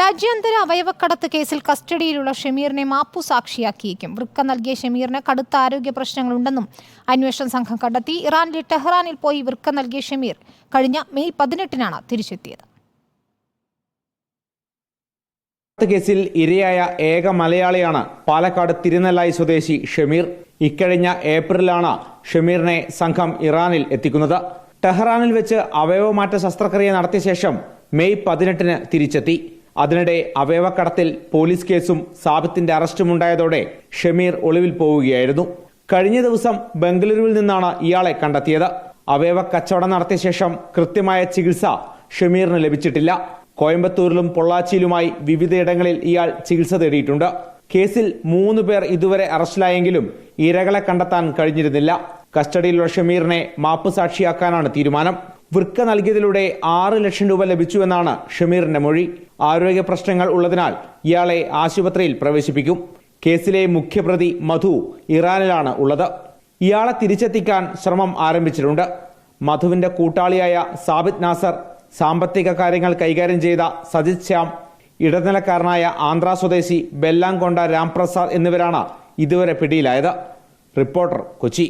രാജ്യാന്തര അവയവക്കടത്ത് കേസിൽ കസ്റ്റഡിയിലുള്ള ഷമീറിനെ മാപ്പു സാക്ഷിയാക്കിയേക്കും വൃക്ക നൽകിയ ഷമീറിന് കടുത്ത ആരോഗ്യ പ്രശ്നങ്ങളുണ്ടെന്നും അന്വേഷണ സംഘം കണ്ടെത്തി. ഇറാനിലെ ടെഹ്റാനിൽ പോയി വൃക്ക നൽകിയ ഷമീർ കഴിഞ്ഞ മെയ് പതിനെട്ടിനാണ് തിരിച്ചെത്തിയത്. കേസിൽ ഇരയായ ഏക മലയാളിയാണ് പാലക്കാട് തിരുനെല്ലായി സ്വദേശി ഷമീർ. ഇക്കഴിഞ്ഞ ഏപ്രിലാണ് ഷമീറിനെ സംഘം ഇറാനിൽ എത്തിക്കുന്നത്. ടെഹ്റാനിൽ വെച്ച് അവയവമാറ്റ ശസ്ത്രക്രിയ നടത്തിയ ശേഷം മെയ് പതിനെട്ടിന് തിരിച്ചെത്തി. അതിനിടെ അവയവക്കടത്തിൽ പോലീസ് കേസും സാബിത്തിന്റെ അറസ്റ്റുമുണ്ടായതോടെ ഷമീർ ഒളിവിൽ പോവുകയായിരുന്നു. കഴിഞ്ഞ ദിവസം ബംഗളൂരുവിൽ നിന്നാണ് ഇയാളെ കണ്ടെത്തിയത്. അവയവ കച്ചവടം നടത്തിയ ശേഷം കൃത്യമായ ചികിത്സ ഷമീറിന് ലഭിച്ചിട്ടില്ല. കോയമ്പത്തൂരിലും പൊള്ളാച്ചിയിലുമായി വിവിധയിടങ്ങളിൽ ഇയാൾ ചികിത്സ തേടിയിട്ടുണ്ട്. കേസിൽ മൂന്ന് പേർ ഇതുവരെ അറസ്റ്റിലായെങ്കിലും ഇരകളെ കണ്ടെത്താൻ കഴിഞ്ഞിരുന്നില്ല. കസ്റ്റഡിയിലുള്ള ഷമീറിനെ മാപ്പ് സാക്ഷിയാക്കാനാണ് തീരുമാനം. വൃക്ക നൽകിയതിലൂടെ ആറ് ലക്ഷം രൂപ ലഭിച്ചുവെന്നാണ് ഷമീറിന്റെ മൊഴി. ആരോഗ്യ പ്രശ്നങ്ങൾ ഉള്ളതിനാൽ ഇയാളെ ആശുപത്രിയിൽ പ്രവേശിപ്പിക്കും. കേസിലെ മുഖ്യപ്രതി മധു ഇറാനിലാണ് ഉള്ളത്. ഇയാളെ തിരിച്ചെത്തിക്കാൻ ശ്രമം ആരംഭിച്ചിട്ടുണ്ട്. മധുവിന്റെ കൂട്ടാളിയായ സാബിത് നാസർ സാമ്പത്തിക കാര്യങ്ങൾ കൈകാര്യം ചെയ്ത സജിത് ശ്യാം ഇടനിലക്കാരനായ ആന്ധ്ര സ്വദേശി ബെല്ലാംകൊണ്ട രാംപ്രസാദ് എന്നിവരാണ് ഇതുവരെ പിടിയിലായത്. റിപ്പോർട്ടർ കൊച്ചി.